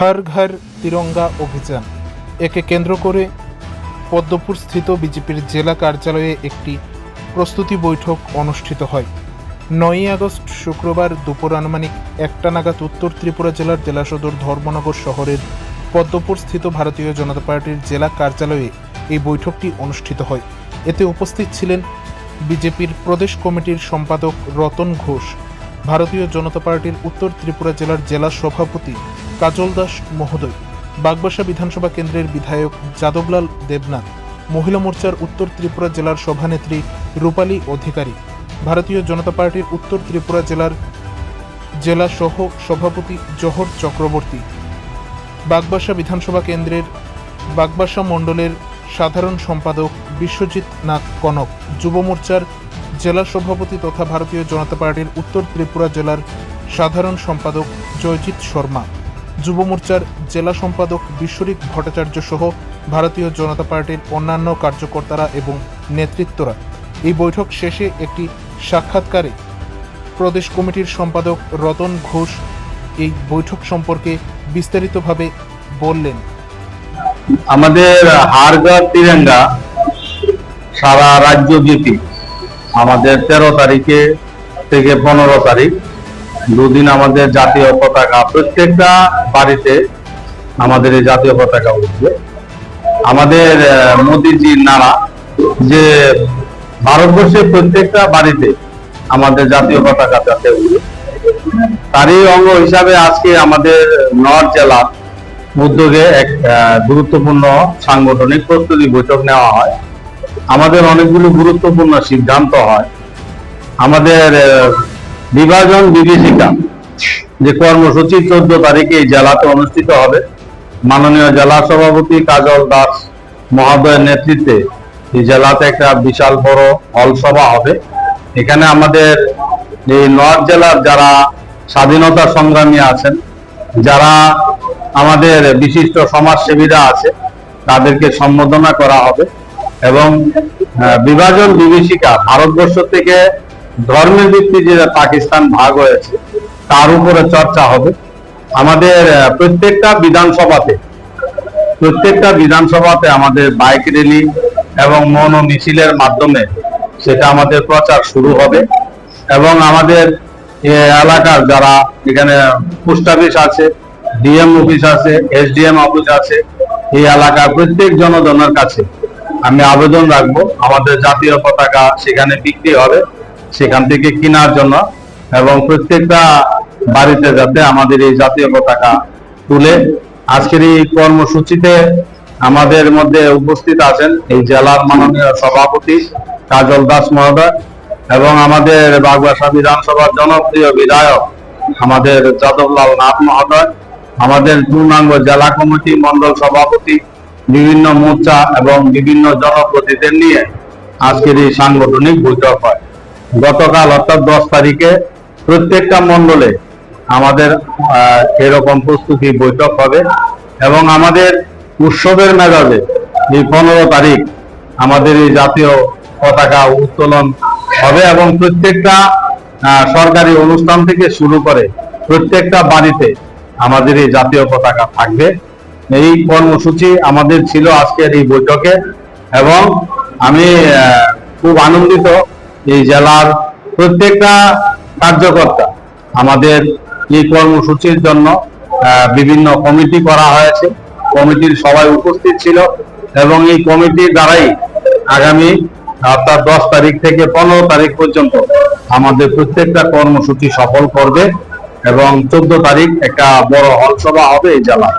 হর ঘর তিরঙ্গা অভিযান। একে কেন্দ্র করে পদ্মপুর স্থিত বিজেপির জেলা কার্যালয়ে একটি প্রস্তুতি বৈঠক অনুষ্ঠিত হয়। নয়ই আগস্ট শুক্রবার দুপুর আনুমানিক একটা নাগাদ উত্তর ত্রিপুরা জেলার জেলা সদর ধর্মনগর শহরের পদ্মপুর স্থিত ভারতীয় জনতা পার্টির জেলা কার্যালয়ে এই বৈঠকটি অনুষ্ঠিত হয়। এতে উপস্থিত ছিলেন বিজেপির প্রদেশ কমিটির সম্পাদক রতন ঘোষ, ভারতীয় জনতা পার্টির উত্তর ত্রিপুরা জেলার জেলা সভাপতি কাজল দাস মহোদয়, বাগবাসা বিধানসভা কেন্দ্রের বিধায়ক যাদবলাল দেবনাথ, মহিলা মোর্চার উত্তর ত্রিপুরা জেলার সভানেত্রী রূপালী অধিকারী, ভারতীয় জনতা পার্টির উত্তর ত্রিপুরা জেলার জেলা সহ সভাপতি জহর চক্রবর্তী। বাগবাসা বিধানসভা কেন্দ্রের বাগবাসা মণ্ডলের সাধারণ সম্পাদক বিশ্বজিৎ নাথ কনক, যুব মোর্চার জেলা সভাপতি তথা ভারতীয় জনতা পার্টির উত্তর ত্রিপুরা জেলার সাধারণ সম্পাদক জয়জিৎ শর্মা। যুব মোর্চার জেলা সম্পাদক বিশ্বরিক ভট্টাচার্য সহ ভারতীয় জনতা পার্টির অন্যান্য কার্যকর্তারা এবং নেতৃত্বরা। এই বৈঠক শেষে একটি সাক্ষাৎকারে প্রদেশ কমিটির সম্পাদক রতন ঘোষ এই বৈঠক সম্পর্কে বিস্তারিতভাবে বললেন। আমাদের হারগড় তিরঙ্গা সারা রাজ্য ব্যাপী আমাদের তেরো তারিখে থেকে পনেরো তারিখ দুদিন আমাদের জাতীয় পতাকা, প্রত্যেকটা বাড়িতে আমাদের এই জাতীয় পতাকা উঠবে। আমাদের মোদিজির নারা যে ভারতবর্ষের প্রত্যেকটা বাড়িতে আমাদের জাতীয় পতাকা যাতে উঠবে, তারই অঙ্গ হিসাবে আজকে আমাদের নর্থ জেলার উদ্যোগে এক গুরুত্বপূর্ণ সাংগঠনিক প্রস্তুতি বৈঠক নেওয়া হয়। আমাদের অনেকগুলো গুরুত্বপূর্ণ সিদ্ধান্ত হয়। আমাদের বিভাজন বিভীষিকা, যে কর্মসূচি চোদ্দ তারিখে জেলাতে অনুষ্ঠিত হবে। মাননীয় জেলা সভাপতি কাজল দাস মহোদয়ের নেতৃত্বে এই জেলাতে একটা বিশাল বড় হল সভা হবে। এখানে আমাদের এই নর্থ জেলার যারা স্বাধীনতা সংগ্রামী আছেন, যারা আমাদের বিশিষ্ট সমাজসেবীরা আছে, তাদেরকে সম্বোধনা করা হবে। এবং বিভাজন বিভীষিকা ভারতবর্ষ থেকে ধর্মের ভিত্তিতে যে পাকিস্তান ভাগ হয়েছে, তার উপরে চর্চা হবে। আমাদের প্রত্যেকটা বিধানসভাতে প্রত্যেকটা বিধানসভাতে আমাদের বাইক র্যালি এবং মন ও মিছিলের মাধ্যমে সেটা আমাদের প্রচার শুরু হবে। এবং আমাদের এলাকার যারা এখানে পোস্ট অফিস আছে, ডিএম অফিস আছে, এসডিএম অফিস আছে, এই এলাকার প্রত্যেক জনগণের কাছে আমি আবেদন রাখব। আমাদের জাতীয় পতাকা সেখানে বিক্রি হবে। সেখান থেকে কেনার জন্য এবং প্রত্যেকটা বাড়িতে যাতে আমাদের এই জাতীয় পতাকা তুলে, আজকের এই কর্মসূচিতে আমাদের মধ্যে উপস্থিত আছেন এই জেলার মাননীয় সভাপতি কাজল দাস মহোদয় এবং আমাদের বাগবাসা বিধানসভার জনপ্রিয় বিধায়ক আমাদের যাদবলাল নাথ মহোদয়, আমাদের পূর্ণাঙ্গ জেলা কমিটি মন্ডল সভাপতি, বিভিন্ন মোর্চা এবং বিভিন্ন জনপ্রতিদের নিয়ে আজকের এই সাংগঠনিক বৈঠক হয়। গতকাল অর্থাৎ দশ তারিখে প্রত্যেকটা মন্ডলে আমাদের এরকম প্রস্তুতি বৈঠক হবে এবং আমাদের উৎসবের মেজাজে এই পনেরো তারিখ আমাদের এই জাতীয় পতাকা উত্তোলন হবে এবং প্রত্যেকটা সরকারি অনুষ্ঠান থেকে শুরু করে প্রত্যেকটা বাড়িতে আমাদের এই জাতীয় পতাকা থাকবে। এই কর্মসূচি আমাদের ছিল আজকের এই বৈঠকে এবং আমি খুব আনন্দিত এই জেলার প্রত্যেকটা কার্যকর্তা আমাদের এই কর্মসূচির জন্য বিভিন্ন কমিটি করা হয়েছে। কমিটির সবাই উপস্থিত ছিল এবং এই কমিটির দ্বারাই আগামী, অর্থাৎ দশ তারিখ থেকে পনেরো তারিখ পর্যন্ত আমাদের প্রত্যেকটা কর্মসূচি সফল করবে এবং চোদ্দ তারিখ একটা বড় হল সভা হবে এই জেলায়।